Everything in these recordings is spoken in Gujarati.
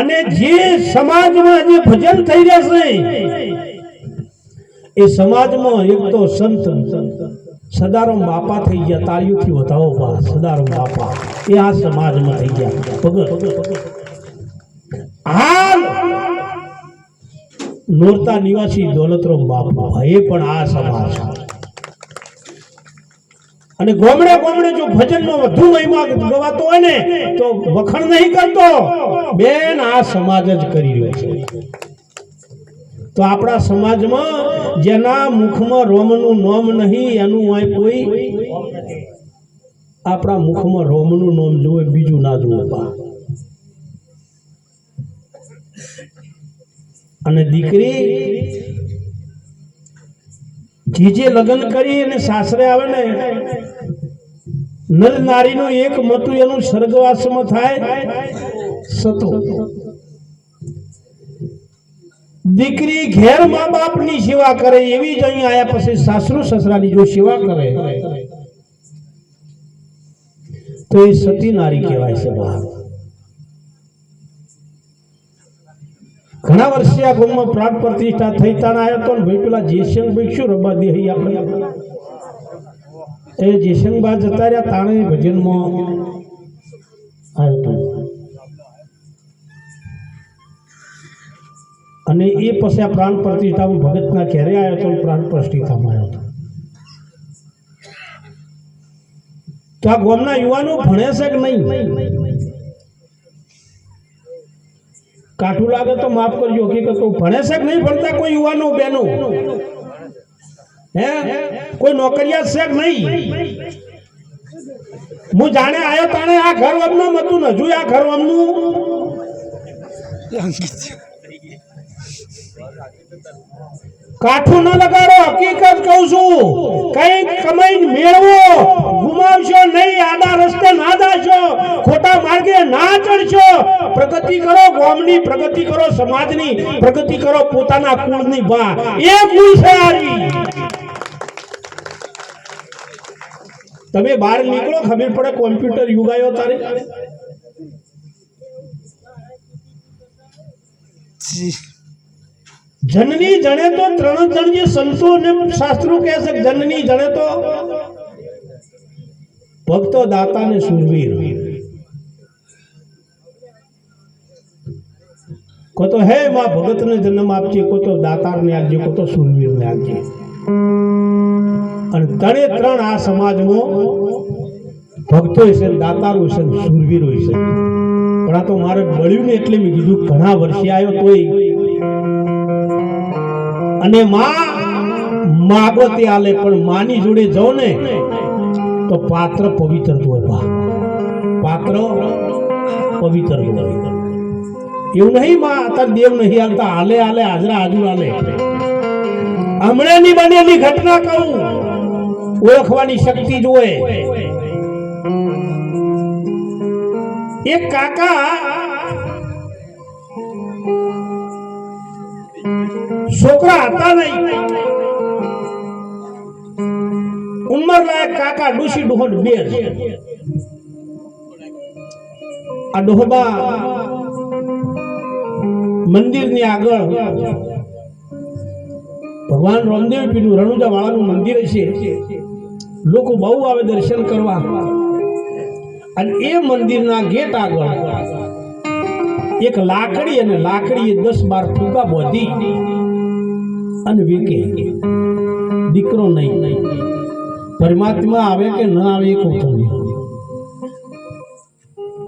અને જે સમાજમાં જે ભજન થઈ રહેશે એ સમાજમાં એક તો સંત સદારામ બાપા થઈ ગયા, તાળીઓથી વધાવો પા સદારામ બાપા. એ આ સમાજમાં થઈ ગયા. ભગત હાલ નોરતા નિવાસી દોલતરામ બાપા એ પણ આ સમાજ અને ગોમડે ગોમડે જો ભજનનો વધુ મહિમા ગવાતો હોય ને, તો વખણ નહીં કરતો. બેન, આ સમાજ જ કરી રહ્યો છે. તો આપણા સમાજમાં જેના મુખમાં રોમનું નોમ નહીં, એનું હોય કોઈ આપણા મુખમાં રોમનું નોમ જોવે બીજું ના જોવે અને દીકરી જે જે લગ્ન કરી અને સાસરે આવે ને, નર નારીનું એક મતું એનું સ્વર્ગવાસમાં થાય સતો. દીકરી ઘેર મા બાપની સેવા કરે એવી જ અહીં આયા પછી સાસુ સસરાની જો સેવા કરે, તો એ સતી નારી કહેવાય છે બા ઘણા વર્ષે આ ગામમાં પ્રાણ પ્રતિષ્ઠા થઈ તાણ આવ્યો તો ભાઈ પેલા જેસંગ ભાઈ શું રમવા દે આપણે? એ જેસંગબા જતા રહ્યા તાણે ભજનમાં. આવ્યો તો. અને એ પછી આ પ્રાણ પ્રતિષ્ઠામાં ભગતના ઘેરે આવ્યો તો પ્રાણ પ્રતિષ્ઠામાં આવ્યો હતો તો આ ગામના યુવાનો ભણે છે કે નહીં? કાઠું લાગે તો માફ કરજો. હકીકત. ભણે છે કે નહીં ભણતા કોઈ યુવાનો, બેનો? હે? કોઈ નોકરિયાત છે કે નહીં? હું જાણે આવ્યો તાણે આ ઘર વમનું હતું ને, હજુ આ ઘર વમનું કાઠું ન લગાડો, હકીકત કહું છું. કઈ કમાઈ મેળવો, ગુમાવશો નહીં, આડા રસ્તે ના જાશો ખોટા માર્ગે ના ચડશો. પ્રગતિ કરો ગામની, પ્રગતિ કરો સમાજની, પ્રગતિ કરો પોતાના કુળની બા. એ કુળ છે આરી તમે બહાર નીકળો, ખબર પડે કોમ્પ્યુટર યુગ આવ્યો તારે. જનની જણે તો ત્રણ જણ જે સંતો અને શાસ્ત્રો કહે છે જનની જણે તો ભક્તો દાતાને સુરવીર કો તો હે માં ભગત ને જન્મ આપજે, કો તો દાતાર ને આપજે, કો તો સુરવીર ને આપજે. અને ત્રણે ત્રણ આ સમાજમાં ભક્તો છે, દાતાર દાતારો છે સુરવીર સુરવીરો છે. પણ આ તો મારે બળ્યું ને એટલે મેં કીધું ઘણા વર્ષે આવ્યો તોય અને માં માગો તે આલે, પણ માની જોડે જાઓ ને, તો પાત્ર પવિત્ર હોય બા. પાત્ર પવિત્ર હોય. એવું નહીં માં અત્યારે દેવ નહીં હાલતા હાલે હાલે હાજરા હાજર હાલે હમણાંની બનેલી ઘટના કહું, ઓળખવાની શક્તિ જોએ એક કાકા છોકરા હતા નહીં. ઉંમર લાયક કાકા ડુસી ડોહન બે આ ડોહબા મંદિરની આગળ ભગવાન રામદેવ પીનું રણુજા વાળાનું મંદિર છે. લોકો બહુ આવે દર્શન કરવા. અને એ મંદિરના ગેટ આગળ એક લાકડી અને લાકડી દસ બાર ફૂગા બોધી અને વીકે દીકરો નહીં. પરમાત્મા આવે કે ન આવે એ કહું તમને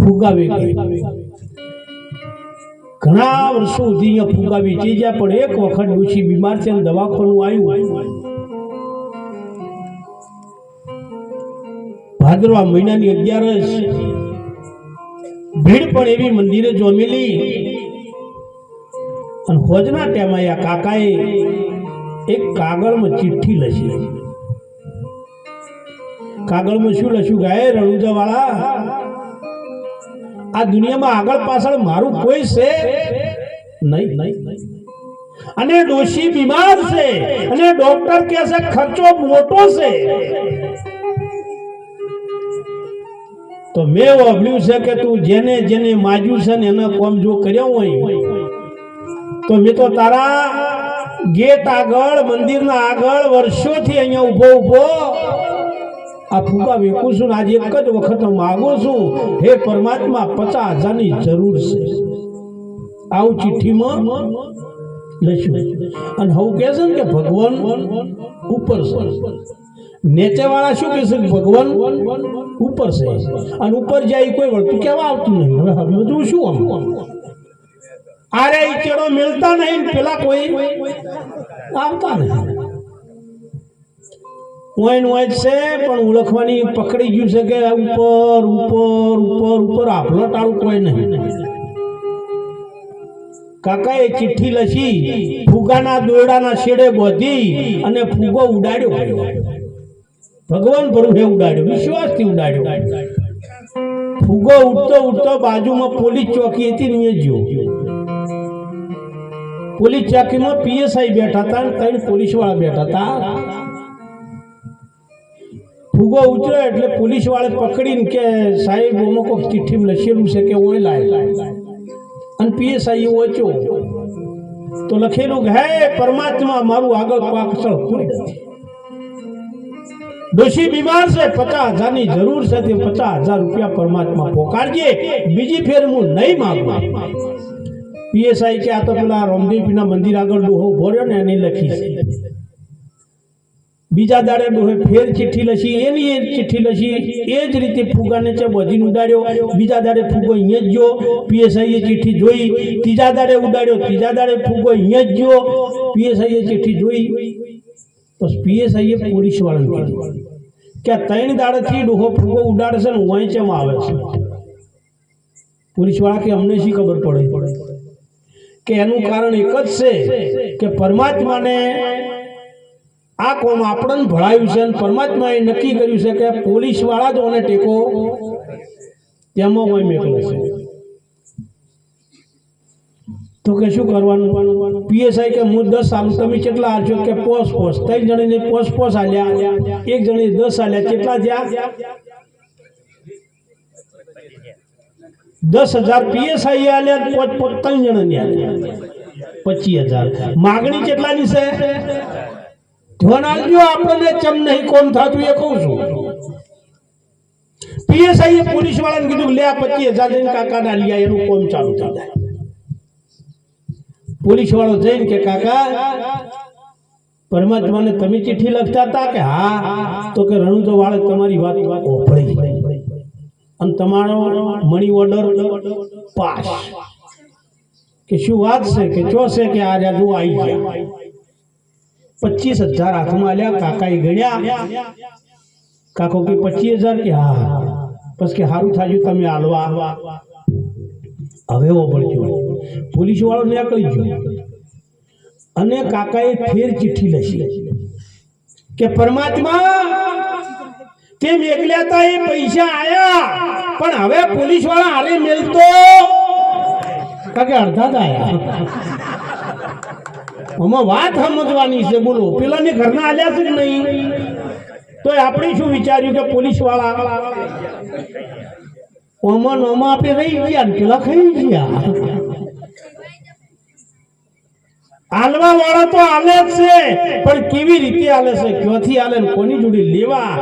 ફુગાવે ઘણા વર્ષો સુધી અહીંયા ફુગા વેચી ગયા, પણ એક વખત ડોશી બીમાર છે અને દવાખાનું આવ્યું. ભાદરવા મહિનાની અગિયારસ ભીડ પણ એવી મંદિરે જોમેલી. અને હોજના ટાઈમે આ કાકાએ એક કાગળમાં ચિઠ્ઠી લખી. કાગળમાં શું લખ્યું? ગાય રણુજા વાળા આ દુનિયામાં આગળ પાછળ મારું કોઈ છે નહીં નહીં અને ડોશી બીમાર છે, અને ડોક્ટર કહે છે, ખર્ચો મોટો છે. તો મેં વાપર્યું છે કે તું જેને જેને માજ્યું છે ને એના કોમ જો કર્યો હોય તો મેં તો તારા ગેટ આગળ, મંદિરના આગળ વર્ષોથી અહીંયા ઊભો ઊભો આ ફૂગા વેકું છું આજે એક જ વખત માગું છું, હે પરમાત્મા પચાસ હજારની જરૂર છે. આવું ચિઠ્ઠીમાં લઈશું અને હું કહે છે ને કે ભગવાન ઉપર છે. નીચે વાળા શું કહેશે ભગવાન ઉપર છે? અને ઉપર જાય કોઈ વળતું કેવા આવતું નહીં. હવે બધું શું આમ? આરે ઈ मिलता नहीं पिला कोई આવતા નહીં. ઓઈન ઓઈન છે, પણ ઓળખવાની પકડી ગયું છે કે ઉપર ઉપર ઉપર ઉપર આપણો ટાળું કોઈ નહીં. કાકાએ ચિઠ્ઠી લખી, ફુગાના દોરડાના શેડે બોધી અને ફુગો ઉડાડ્યો. ભગવાન પ્રભુએ ઉડાડ્યો, વિશ્વાસથી ઉડાડ્યો. ફુગો ઉડતો ઉડતો બાજુમાં પોલીસ ચોકી હતી ને ગયો. પોલીસ ચોકીમાં પીએસઆઈ બેઠા હતા અને ત્રણ પોલીસવાળા બેઠા હતા ફુગો ઉતર્યો એટલે પોલીસ વાળે પકડીને કે સાહેબ ઓમાં કોઈક ચિઠ્ઠીમાં લખેલું છે કે હું લાય. અને પીએસઆઈ ઓચો તો લખેલું કે, હે પરમાત્મા, મારું આગળ પાછળ કોઈ નથી ડોશી બીમાર છે, પચાસ હજારની જરૂર છે, તે પચાસ હજાર રૂપિયા પરમાત્મા પોકારજે. બીજી ફેર હું નહીં માગું. પીએસઆઈ કે આ તો પેલા રામદેવપીના મંદિર આગળ ડોહો ભર્યો ને એને લખી બીજા દાડે ડોહે ફેર ચિઠ્ઠી લખી, એની એ ચિઠ્ઠી લખી, એ જ રીતે ફુગાને છે બધી ઉડાડ્યો. બીજા દાડે ફુગો અહીંયા જ ગયો, પીએસઆઈએ ચિઠ્ઠી જોઈ. ત્રીજા દાડે ઉડાડ્યો, ત્રીજા દાડે ફુગો અહીંયા જ ગયો, પીએસઆઈએ ચિઠ્ઠી જોઈ. બસ પીએસઆઈએ પોલીસ વાળાને કીધું. કે ત્રણ દાડેથી ડોહો ફુગો ઉડાડશે ને ને વાંચેમાં આવે છે. પોલીસવાળા કે અમને શી ખબર પડે? કે એનું કારણ એક જ છે કે પરમાત્માને આ કોમ આપણને ભળાયું છે અને પરમાત્માએ નક્કી કર્યું છે કે પોલીસવાળા જ ઓને ટેકો તેમાં કોઈ મેકલે છે. તો કે શું કરવાનું? પીએસઆઈ કે હું દસ આલું તમે કેટલા હાલશો કે પોસ પોસ. ત્રણ જણીને પોસ પોસ આલ્યા. એક જણી દસ આલ્યા. કેટલા થયા? દસ હજાર પીએસઆઈ આલ્યા ત્રણ જણાને આલ્યા. પચીસ હજાર. માગણી કેટલાની છે? ધ્યાન આપજો, આપણને ચમ નહીં કોણ થતું એ કહું છું. પીએસઆઈ પોલીસ વાળાને કીધું લે આ પચીસ હજાર જઈને કાકા ના લ્યા એનું કોમ ચાલુ થઈ જાય પોલીસ વાળો જઈને કે, કાકા, પરમાત્માને તમે ચિઠ્ઠી લખતા હતા કે હા? તો કે રણુજો વાળે તમારી વાત ઓફળી અને તમારો મની ઓર્ડર પાસ. કે શું વાત છે? કે ચો છે કે આ રાજુ આવી ગયા? પચીસ હજાર હાથમાં આલ્યા, કાકાએ ગણ્યા. કાકો કે પચીસ હજાર કે હા. બસ કે સારું થાજુ તમે હાલવા હવે પડજો પોલીસ વાળો નીકળી ગયો. અને કાકાએ ફેર ચિઠ્ઠી લખી. કે પરમાત્મા તેમ મેકલ્યા હતા એ પૈસા આયા? પણ હવે પોલીસવાળા હારે મેલતો? કાકે અડધા આયા. અમે વાત સમજવાની છે, બોલો. પેલાને ઘરના આલ્યા છે નહીં? તો આપણે શું વિચાર્યું કે પોલીસવાળા ઓમાં નોમાં આપે રહી ગયા પેલા ખાઈ ગયા. આલવા વાળા તો આલે જ છે, પણ કેવી રીતે આલે છે? ક્યાંથી આલે કોની જોડે લેવા?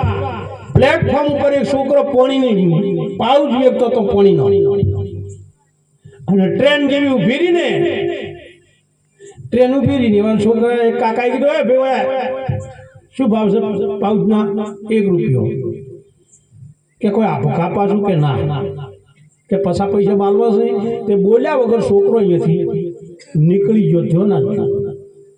પ્લેટફોર્મ ઉપર એક છોકરો પોણીની પાઉચ વેચતો તો પોણીનો. અને ટ્રેન જેવી ઊભી રહી ને ટ્રેન ઊભી રહી ને છોકરાએ કાકા કીધું, એ ભાઈ શું ભાવ છે પાઉચના? એક રૂપિયો. કે કોઈ આપો કાપાશું કે ના? કે પછા પૈસા માલવા છે? તે બોલ્યા વગર છોકરો અહીંયાથી નીકળી ગયો, થયો ના.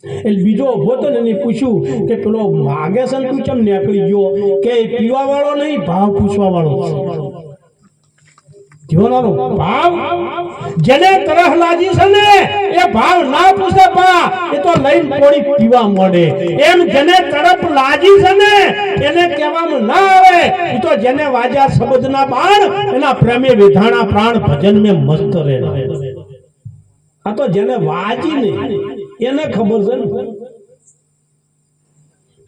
એટલે બીજો ઊભો તો ને, એને પૂછ્યું કે પેલો માગે છે તું કેમ નીકળી ગયો? કે પીવા વાળો નહીં, ભાવ પૂછવા વાળો જીવનારો ભાવ. જેને તરહ લાગી છે ને, એ ભાવ ના પૂછે પા એ તો લઈને થોડી પીવા મળે એમ જેને તરફ લાગી છે ને, એને કહેવામાં ના આવે. એ તો જેને વાજા શબ્દના બાણ, એના પ્રેમે વિધાણા પ્રાણ ભજન મે મસ્ત રહે આ તો જેને વાજી ને એને ખબર છે ને?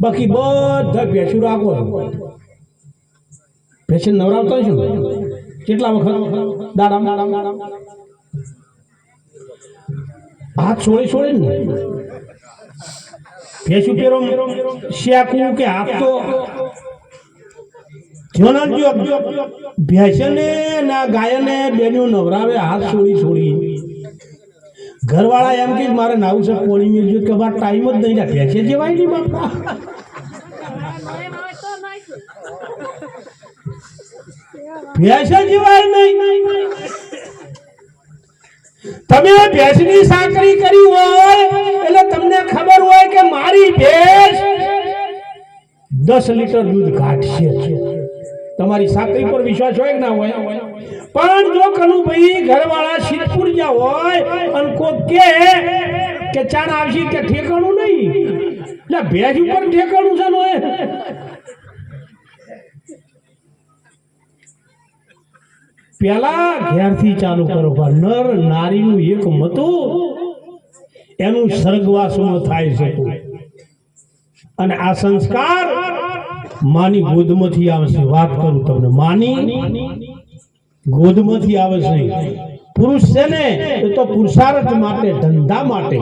બાકી બધા ભેસું રાખો. પેશન્ટ નવરાવતા છું કેટલા વખત? દાડામ? દાડામ દાડામ હાથ છોડી છોડે ને. ભેંસું પેરો શ્યાકું કે હાથ તો. ભેંસને ના ગાયને બેનું નવરાવે હાથ છોડી છોડી. ઘરવાળા એમ કે મારે નાવું છે પોણી મેળવ્યું કે બાર ટાઈમ જ નહીં રાખે છે જેવાય નહીં બાપા ભેંસે જીવાય નહીં. તમે ભેંસની સાંકળી કરી હોય, એટલે તમને ખબર હોય કે મારી ભેંસ દસ લીટર દૂધ કાઢશે તમારી સાંકળી પર વિશ્વાસ હોય કે ના હોય? પણ જો કનુભાઈ ઘરવાળા સિદ્ધપુર જ્યાં હોય, અને કોક કે કે ચાણ આવશે કે ઠેકાણું નહીં. એટલે ભેજ ઉપર ઠેકાણું છે નો પેલા ઘેરથી ચાલુ કરો, પણ નર નારીનું એક મતું, એનું સ્વર્ગવાસમાં થાય છે. અને આ સંસ્કાર માની ગોદમાંથી આવશે. વાત કરું તમને. માની ગોદમાંથી આવે છે પુરુષ છે ને એ તો પુરુષાર્થ માટે ધંધા માટે.